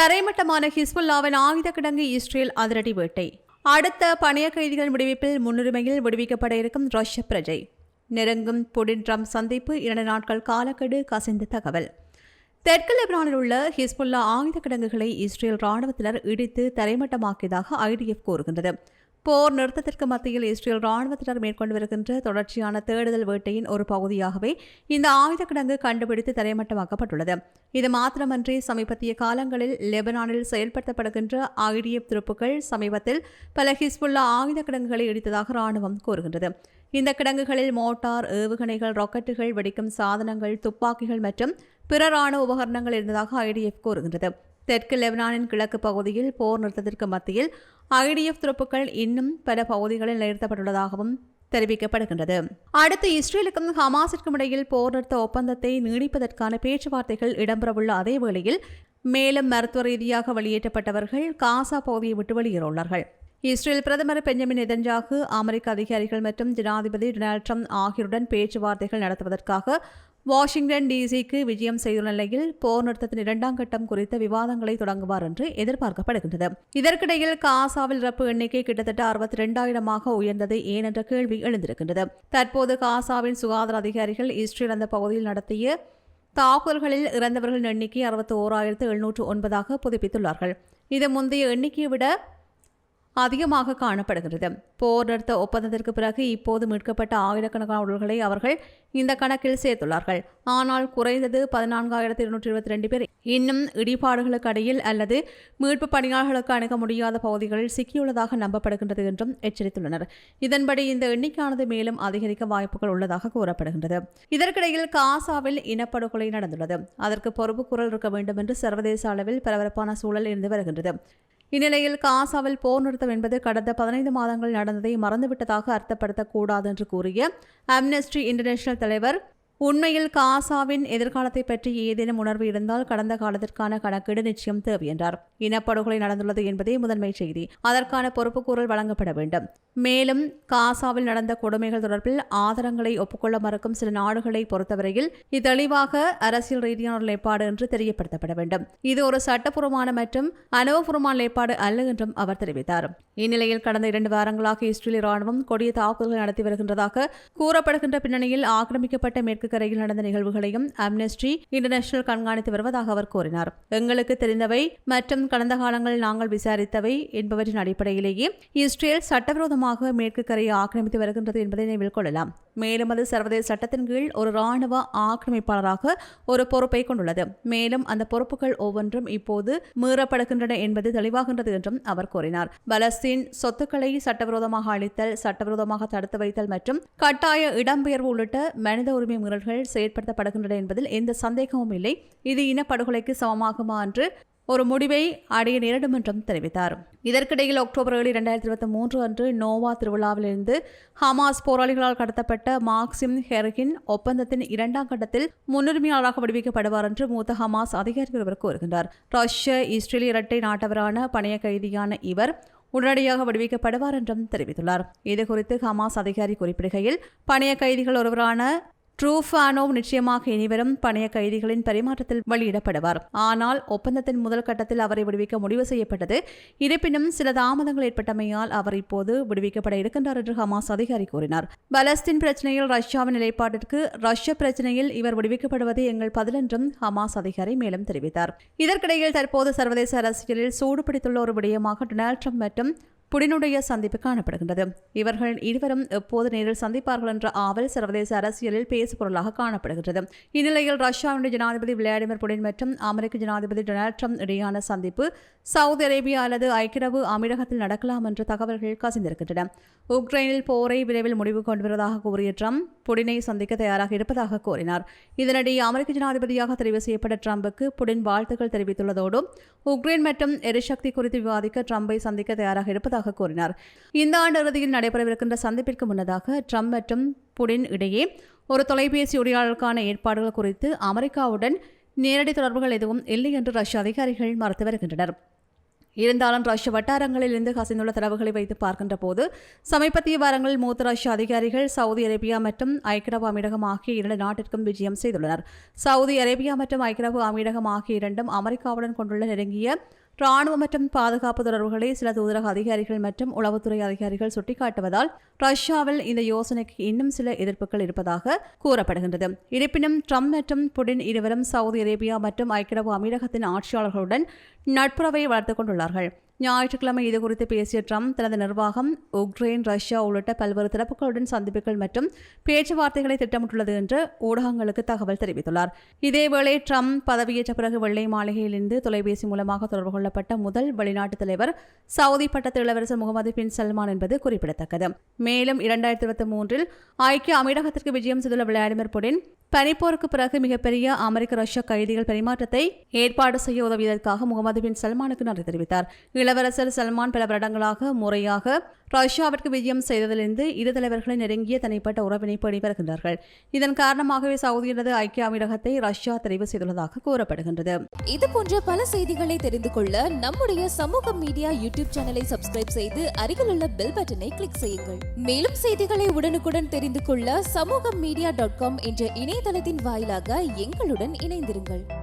தரைமட்டமான ஹிஸ்புல்லாவின் ஆயுத கிடங்கு இஸ்ரேல் அதிரடி வேட்டை. அடுத்த பணைய கைதிகள் விடுவிப்பில் முன்னுரிமையில் விடுவிக்கப்பட இருக்கும் ரஷ்ய பிரஜை. நெருங்கும் புடின் ட்ரம்ப் சந்திப்பு இரண்டு நாட்கள் காலக்கெடு கசிந்த தகவல். தெற்கு லெபனானில் உள்ள ஹிஸ்புல்லா ஆயுத கிடங்குகளை இஸ்ரேல் ராணுவத்தினர் இடித்து தரைமட்டமாக்கியதாக ஐடிஎஃப் கூறுகின்றது. போர் நிறுத்தத்திற்கு மத்தியில் இஸ்ரேல் ராணுவத்தினர் மேற்கொண்டு வருகின்ற தொடர்ச்சியான தேடுதல் வேட்டையின் ஒரு பகுதியாகவே இந்த ஆயுத கிடங்கு கண்டுபிடித்து தரைமட்டமாக்கப்பட்டுள்ளது. இது மாத்திரமன்றி சமீபத்திய காலங்களில் லெபனானில் செயல்படுத்தப்படுகின்ற ஐடிஎஃப் துருப்புகள் சமீபத்தில் பல ஹிஸ்புல்லா ஆயுத கிடங்குகளை இடித்ததாக ராணுவம் கூறுகின்றது. இந்த கிடங்குகளில் மோட்டார் ஏவுகணைகள் ராக்கெட்டுகள் வெடிக்கும் சாதனங்கள் துப்பாக்கிகள் மற்றும் பிற ராணுவ உபகரணங்கள் இருந்ததாக ஐடிஎஃப் கூறுகின்றது. தெற்கு லெபனானின் கிழக்கு பகுதியில் போர் நிறுத்தத்திற்கு மத்தியில் ஐடிஎஃப் துருப்புக்கள் இன்னும் பல பகுதிகளில் நிறுத்தப்பட்டுள்ளதாகவும் தெரிவிக்கப்படுகின்றது. அடுத்து இஸ்ரேலுக்கும் ஹமாஸிற்கும் இடையில் போர் நிறுத்த ஒப்பந்தத்தை நீடிப்பதற்கான பேச்சுவார்த்தைகள் இடம்பெறவுள்ள அதே வேளையில் மேலும் மருத்துவ ரீதியாக வெளியேற்றப்பட்டவர்கள் காசா பகுதியை விட்டு வெளியேறுள்ளார்கள் இஸ்ரேல் பிரதமர் பெஞ்சமின் நெதன்ஜாகு அமெரிக்க அதிகாரிகள் மற்றும் ஜனாதிபதி டொனால்ட் ட்ரம்ப் ஆகியோருடன் பேச்சுவார்த்தைகள் நடத்துவதற்காக வாஷிங்டன் டிசிக்கு விஜயம் செய்துள்ள நிலையில் போர் நிறுத்தத்தின் இரண்டாம் கட்டம் குறித்த விவாதங்களை தொடங்குவார் என்று எதிர்பார்க்கப்படுகின்றது. இதற்கிடையில் காசாவில் இறப்பு எண்ணிக்கை கிட்டத்தட்ட அறுபத்தி இரண்டாயிரமாக உயர்ந்தது ஏன் என்ற கேள்வி எழுந்திருக்கின்றது. தற்போது காசாவின் சுகாதார அதிகாரிகள் இஸ்ரேல் அந்த பகுதியில் நடத்திய தாக்குதல்களில் இறந்தவர்களின் எண்ணிக்கை அறுபத்தி ஓராயிரத்து எழுநூற்று ஒன்பதாக புதுப்பித்துள்ளார்கள். இது முந்தைய எண்ணிக்கையை விட அதிகமாக காணப்படுகிறது போர் நிறுத்த ஒப்பந்தத்திற்கு பிறகு இப்போது மீட்கப்பட்ட ஆயிரக்கணக்கான உடல்களை அவர்கள் இந்த கணக்கில் சேர்த்துள்ளார்கள். ஆனால் குறைந்தது பதினான்காயிரத்தி இருநூற்றி இருபத்தி ரெண்டு பேர் இன்னும் இடிபாடுகளுக்கு அடியில் அல்லது மீட்பு பணியாளர்களுக்கு அணுக முடியாத பகுதிகளில் சிக்கியுள்ளதாக நம்பப்படுகின்றது என்றும் எச்சரித்துள்ளனர். இதன்படி இந்த எண்ணிக்கையானது மேலும் அதிகரிக்க வாய்ப்புகள் உள்ளதாக கூறப்படுகின்றது. இதற்கிடையில் காசாவில் இனப்படுகொலை நடந்துள்ளது. அதற்கு பொறுப்பு குரல் இருக்க வேண்டும் என்று சர்வதேச அளவில் பரபரப்பான சூழல் இருந்து வருகின்றது. இந்நிலையில் காசாவில் போர் நிறுத்தம் என்பது கடந்த பதினைந்து மாதங்கள் நடந்ததை மறந்துவிட்டதாக அர்த்தப்படுத்தக்கூடாது என்று கூறிய அம்னெஸ்டி இன்டர்நேஷனல் தலைவர் உண்மையில் காசாவின் எதிர்காலத்தை பற்றி ஏதேனும் உணர்வு இருந்தால் கடந்த காலத்திற்கான கணக்கீடு நிச்சயம் தேவை என்றார். இனப்படுகொலை நடந்துள்ளது என்பதே முதன்மை செய்தி. அதற்கான பொறுப்புக்கூறல் வழங்கப்பட வேண்டும். மேலும் காசாவில் நடந்த கொடுமைகள் தொடர்பில் ஆதாரங்களை ஒப்புக்கொள்ள மறுக்கும் சில நாடுகளை பொறுத்தவரையில் இது தெளிவாக அரசியல் ரீதியான நிலைப்பாடு என்று தெரியப்படுத்தப்பட வேண்டும். இது ஒரு சட்டப்பூர்வமான மற்றும் அனுபவபூர்வமான நிலைப்பாடு அல்ல என்றும் அவர் தெரிவித்தார். இந்நிலையில் கடந்த இரண்டு வாரங்களாக இஸ்ரேலிய ராணுவம் கொடிய தாக்குதல்கள் நடத்தி வருகின்றதாக கூறப்படுகின்ற பின்னணியில் ஆக்கிரமிக்கப்பட்ட மேற்கு கடற்கரையில் நடந்த நிகழ்வுகளையும் அம்னெஸ்டி இன்டர்நேஷனல் கண்காணித்து வருவதாக அவர் கூறினார். எங்களுக்கு தெரிந்தவை மற்றும் கடந்த காலங்களில் நாங்கள் விசாரித்தவை என்பவற்றின் அடிப்படையிலேயே இஸ்ரேல் சட்டவிரோதமாக மேற்கு கரையை ஆக்கிரமித்து வருகின்றது என்பதை நினைவில் கொள்ளலாம். மேலும் அது சர்வதேச சட்டத்தின் கீழ் ஒரு ராணுவ ஆக்கிரமிப்பாளராக ஒரு பொறுப்பை கொண்டுள்ளது. மேலும் அந்த பொறுப்புகள் ஒவ்வொன்றும் இப்போது மீறப்படுகின்றன என்பது தெளிவாகின்றது என்றும் அவர் கூறினார். பலஸ்தீன் சொத்துக்களை சட்டவிரோதமாக அளித்தல் சட்டவிரோதமாக தடுத்து வைத்தல் மற்றும் கட்டாய இடம்பெயர்வு உள்ளிட்ட மனித உரிமை மீறல் மீறல்கள் செயற்படுத்தப்படுகின்றன என்பதில் எந்த சந்தேகமும் இல்லை. இது இனப்படுகொலைக்கு சமமாகுமா என்று ஒரு முடிவை அடைய நேரிடும் என்றும் தெரிவித்தார். இதற்கிடையில் அக்டோபர் ஏழு இரண்டாயிரத்தி இருபத்தி மூன்று அன்று நோவா திருவிழாவிலிருந்து ஹமாஸ் போராளிகளால் கடத்தப்பட்ட மார்க்சிம் ஹெர்கின் ஒப்பந்தத்தின் இரண்டாம் கட்டத்தில் முன்னுரிமையாளராக விடுவிக்கப்படுவார் என்று மூத்த ஹமாஸ் அதிகாரிகள் இவர் கூறுகின்றார். ரஷ்ய இஸ்ரேலிய இரட்டை நாட்டவரான பணைய கைதியான இவர் உடனடியாக விடுவிக்கப்படுவார் என்றும் தெரிவித்துள்ளார். இதுகுறித்து ஹமாஸ் அதிகாரி குறிப்பிடுகையில் பணைய கைதிகள் ஒருவரான ட்ரூஃபானோவ் நிச்சயமாக இனிவரும் பணைய கைதிகளின் பரிமாற்றத்தில் வெளியிடப்படுவார். ஆனால் ஒப்பந்தத்தின் முதல் கட்டத்தில் அவரை விடுவிக்க முடிவு செய்யப்பட்டது. இருப்பினும் சில தாமதங்கள் ஏற்பட்டமையால் அவர் இப்போது விடுவிக்கப்பட இருக்கின்றார் என்று ஹமாஸ் அதிகாரி கூறினார். பலஸ்தீன் பிரச்சனையில் ரஷ்யாவின் நிலைப்பாட்டிற்கு ரஷ்ய பிரச்சனையில் இவர் விடுவிக்கப்படுவது எங்கள் பதில் என்றும் ஹமாஸ் அதிகாரி மேலும் தெரிவித்தார். இதற்கிடையில் தற்போது சர்வதேச அரசியலில் சூடுபிடித்துள்ள ஒரு விடயமாக டொனால்ட் ட்ரம்ப் மற்றும் புடினுடைய சந்திப்பு காணப்படுகின்றது. இவர்கள் இருவரும் எப்போது நேரில் சந்திப்பார்கள் என்ற ஆவல் சர்வதேச அரசியலில் பேசுபொருளாக காணப்படுகின்றது. இந்நிலையில் ரஷ்யாவுடைய ஜனாதிபதி விளாடிமிர் புடின் மற்றும் அமெரிக்க ஜனாதிபதி டொனால்ட் ட்ரம்ப் இடையான சந்திப்பு சவுதி அரேபியா அல்லது ஐக்கிரவு அமீரகத்தில் நடக்கலாம் என்ற தகவல்கள் கசிந்திருக்கின்றன. உக்ரைனில் போரை விரைவில் முடிவு கொண்டு வருவதாக கூறிய ட்ரம்ப் புடினை சந்திக்க தயாராக இருப்பதாக கூறினார். இதனிடையே அமெரிக்க ஜனாதிபதியாக தெரிவு செய்யப்பட்ட ட்ரம்புக்கு புடின் வாழ்த்துக்கள் தெரிவித்துள்ளதோடு உக்ரைன் மற்றும் எரிசக்தி குறித்து விவாதிக்க ட்ரம்பை சந்திக்க தயாராக இருப்பதாக இருப்பதாக கூறினார். இந்த ஆண்டு இறுதியில் நடைபெறவிருக்கின்ற சந்திப்பிற்கு முன்னதாக ட்ரம்ப் மற்றும் புடின் இடையே ஒரு தொலைபேசி உரையாடலுக்கான ஏற்பாடுகள் குறித்து அமெரிக்காவுடன் நேரடி தொடர்புகள் எதுவும் இல்லை என்று ரஷ்ய அதிகாரிகள் மறுத்து வருகின்றனர். இருந்தாலும் ரஷ்ய வட்டாரங்களில் இருந்து கசிந்துள்ள தரவுகளை வைத்து பார்க்கின்ற போது சமீபத்திய வாரங்களில் மூத்த ரஷ்ய அதிகாரிகள் சவுதி அரேபியா மற்றும் ஐக்கிய அமீரகம் ஆகிய இரண்டு நாட்டிற்கும் விஜயம் செய்துள்ளனர். சவுதி அரேபியா மற்றும் ஐக்கிய அமீரகம் ஆகிய இரண்டும் அமெரிக்காவுடன் கொண்டுள்ள நெருங்கிய ராணுவ மற்றும் பாதுகாப்பு தொடர்புகளை சில தூதரக அதிகாரிகள் மற்றும் உளவுத்துறை அதிகாரிகள் சுட்டிக்காட்டுவதால் ரஷ்யாவில் இந்த யோசனைக்கு இன்னும் சில எதிர்ப்புகள் இருப்பதாக கூறப்படுகின்றது. இருப்பினும் ட்ரம்ப் மற்றும் புடின் இருவரும் சவுதி அரேபியா மற்றும் ஐக்கிய அரபு அமீரகத்தின் ஆட்சியாளர்களுடன் நட்புறவை வளர்த்து கொண்டுள்ளார்கள். ஞாயிற்றுக்கிழமை இதுகுறித்து பேசிய ட்ரம்ப் தனது நிர்வாகம் உக்ரைன் ரஷ்யா உள்ளிட்ட பல்வேறு தரப்புகளுடன் சந்திப்புகள் மற்றும் பேச்சுவார்த்தைகளை திட்டமிட்டுள்ளது என்று ஊடகங்களுக்கு தகவல் தெரிவித்துள்ளார். இதேவேளை ட்ரம்ப் பதவியேற்ற பிறகு வெள்ளை மாளிகையிலிருந்து தொலைபேசி மூலமாக தொடர்பு கொள்ளப்பட்ட முதல் வெளிநாட்டு தலைவர் சவுதி பட்டத்து இளவரசர் முகமது பின் சல்மான் என்பது குறிப்பிடத்தக்கது. மேலும் இரண்டாயிரத்தி இருபத்தி மூன்றில் ஐக்கிய அமீரகத்திற்கு விஜயம் செய்துள்ள விளாடிமிர் புடின் பனிப்போருக்கு பிறகு மிகப்பெரிய அமெரிக்க ரஷ்ய கைதிகள் பரிமாற்றத்தை ஏற்பாடு செய்ய உதவியதற்காக முகமது பின் சல்மானுக்கு நன்றி தெரிவித்தார். இளவரசர் சல்மான் பல வருடங்களாக முறையாக ரஷ்யாவிற்கு விஜயம் செய்ததிலிருந்து இரு தலைவர்களின் நெருங்கிய தனிப்பட்ட உறவினை பேணி வருகின்றார்கள். இதன் காரணமாகவே சவுதியினது ஐக்கிய அமீரகத்தை ரஷ்யா தெரிவு செய்துள்ளதாக கூறப்படுகின்றது. இது போன்ற பல செய்திகளை தெரிந்து கொள்ள நம்முடைய சமூக மீடியா யூடியூப் சேனலை சப்ஸ்கிரைப் செய்து அருகிலுள்ள பெல் பட்டனை கிளிக் செய்யுங்கள். மேலும் செய்திகளை உடனுக்குடன் தெரிந்து கொள்ள சமூக மீடியா டாட் காம் என்ற இணையதளத்தின் வாயிலாக எங்களுடன் இணைந்திருங்கள்.